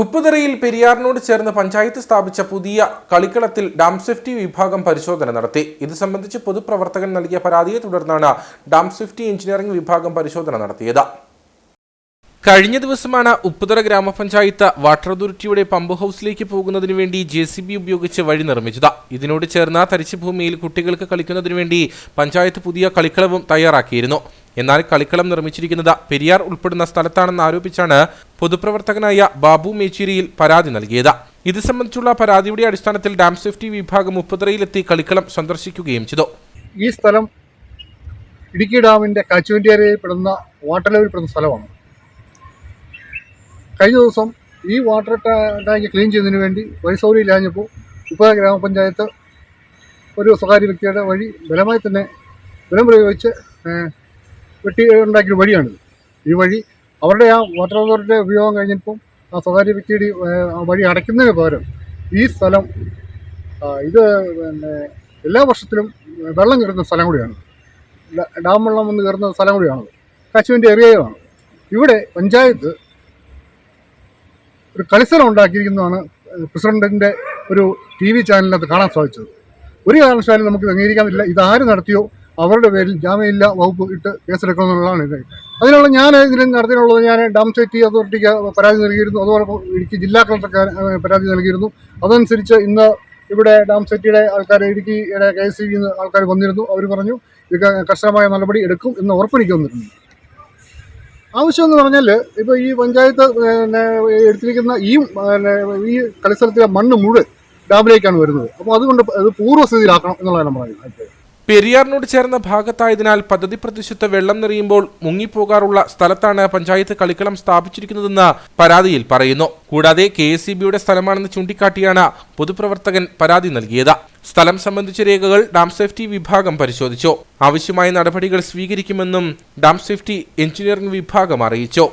ഉപ്പുതറയിൽ പെരിയാറിനോട് ചേർന്ന് പഞ്ചായത്ത് സ്ഥാപിച്ച പുതിയ കളിക്കളത്തിൽ ഡാം സേഫ്റ്റി വിഭാഗം പരിശോധന നടത്തി. ഇത് സംബന്ധിച്ച് പൊതുപ്രവർത്തകൻ നൽകിയ പരാതിയെ തുടർന്നാണ് ഡാം സേഫ്റ്റി എഞ്ചിനീയറിംഗ് വിഭാഗം പരിശോധന നടത്തിയത്. കഴിഞ്ഞ ദിവസമാണ് ഉപ്പുതറ ഗ്രാമപഞ്ചായത്ത് വാട്ടർ അതോറിറ്റിയുടെ പമ്പ് ഹൗസിലേക്ക് പോകുന്നതിന് വേണ്ടി ജെ സി ബി ഉപയോഗിച്ച് വഴി നിർമ്മിച്ചത്. ഇതിനോട് ചേർന്ന തരിശുഭൂമിയിൽ കുട്ടികൾക്ക് കളിക്കുന്നതിന് വേണ്ടി പഞ്ചായത്ത് പുതിയ കളിക്കളവും തയ്യാറാക്കിയിരുന്നു. എന്നാൽ കളിക്കളം നിർമ്മിച്ചിരിക്കുന്നത് പെരിയാർ ഉൾപ്പെടുന്ന സ്ഥലത്താണെന്ന് ആരോപിച്ചാണ് പൊതുപ്രവർത്തകനായ ബാബു മേച്ചേരിയിൽ പരാതി നൽകിയത്. ഇത് സംബന്ധിച്ചുള്ള പരാതിയുടെ അടിസ്ഥാനത്തിൽ ഡാം സേഫ്റ്റി വിഭാഗം മുപ്പതിരയിലെത്തി കളിക്കളം സന്ദർശിക്കുകയും ചെയ്തു. ഈ സ്ഥലം ഇടുക്കി ഡാമിന്റെ കാച്ചുവന്റി വാട്ടർ ലെവലിൽ പെടുന്ന സ്ഥലമാണ്. കഴിഞ്ഞ ദിവസം ഈ വാട്ടർ ടാങ്ക് ക്ലീൻ ചെയ്യുന്നതിന് വേണ്ടി വഴിസൗകര്യം ഇല്ലാഞ്ഞപ്പോൾ ഉപ ഗ്രാമപഞ്ചായത്ത് ഒരു സ്വകാര്യ വ്യക്തിയുടെ വഴി ബലമായി തന്നെ ബലം പ്രയോഗിച്ച് വെട്ടി ഉണ്ടാക്കിയ വഴിയാണിത്. ഈ വഴി അവരുടെ ആ വാട്ടർ അതോറിറ്റിയുടെ ഉപയോഗം കഴിഞ്ഞപ്പം ആ സ്വകാര്യ വ്യക്തിയുടെ വഴി അടയ്ക്കുന്നതിന് പകരം ഈ സ്ഥലം ഇത് പിന്നെ എല്ലാ വർഷത്തിലും വെള്ളം കയറുന്ന സ്ഥലം കൂടിയാണ്. ഡാം വെള്ളം വന്ന് കയറുന്ന സ്ഥലം കൂടിയാണത്. കശുവിന്റെ ഏരിയയാണ്. ഇവിടെ പഞ്ചായത്ത് ഒരു കളിസ്ഥലം ഉണ്ടാക്കിയിരിക്കുന്നതാണ് പ്രസിഡന്റിന്റെ ഒരു ടി വി ചാനലിനകത്ത് കാണാൻ സാധിച്ചത്. ഒരു കാരണവശാലും നമുക്ക് അംഗീകരിക്കാൻ പറ്റില്ല ഇതാര് നടത്തിയോ അവരുടെ പേരിൽ ജാമ്യമില്ല വകുപ്പ് ഇട്ട് കേസെടുക്കണമെന്നുള്ളതാണ് ഇത്. അതിനുള്ള ഞാൻ ഇതിൽ നടത്തിയിട്ടുള്ളത് ഞാൻ ഡാം സേഫ്റ്റി അതോറിറ്റിക്ക് പരാതി നൽകിയിരുന്നു. അതുപോലെ ഇടുക്കി ജില്ലാ കളക്ടർക്ക് പരാതി നൽകിയിരുന്നു. അതനുസരിച്ച് ഇന്ന് ഇവിടെ ഡാം സേഫ്റ്റിയുടെ ആൾക്കാർ ഇടുക്കിയുടെ കെ എസ് സി ആൾക്കാർ വന്നിരുന്നു. അവർ പറഞ്ഞു ഇത് കർശനമായ നടപടി എടുക്കും എന്ന് ഉറപ്പെനിക്ക് വന്നിരുന്നു ആവശ്യം എന്ന് പറഞ്ഞാൽ ഇപ്പോൾ ഈ പഞ്ചായത്ത് എടുത്തിരിക്കുന്ന ഈ ഈ കളിസ്ഥലത്തിലെ മണ്ണ് മുഴുവൻ ഡാമിലേക്കാണ് വരുന്നത്. അപ്പോൾ അതുകൊണ്ട് അത് പൂർവസ്ഥിതിയിലാക്കണം എന്നുള്ളതാണ് പറയുന്നത്. പെരിയാറിനോട് ചേർന്ന ഭാഗത്തായതിനാൽ പദ്ധതി പ്രദേശത്ത് വെള്ളം നിറയുമ്പോൾ മുങ്ങിപ്പോകാറുള്ള സ്ഥലത്താണ് പഞ്ചായത്ത് കളിക്കളം സ്ഥാപിച്ചിരിക്കുന്നതെന്ന് പരാതിയിൽ പറയുന്നു. കൂടാതെ കെ എസ് സി ബിയുടെ സ്ഥലമാണെന്ന് ചൂണ്ടിക്കാട്ടിയാണ് പൊതുപ്രവർത്തകൻ പരാതി നൽകിയത്. സ്ഥലം സംബന്ധിച്ച രേഖകൾ ഡാം സേഫ്റ്റി വിഭാഗം പരിശോധിച്ചു. ആവശ്യമായ നടപടികൾ സ്വീകരിക്കുമെന്നും ഡാം സേഫ്റ്റി എഞ്ചിനീയറിംഗ് വിഭാഗം അറിയിച്ചു.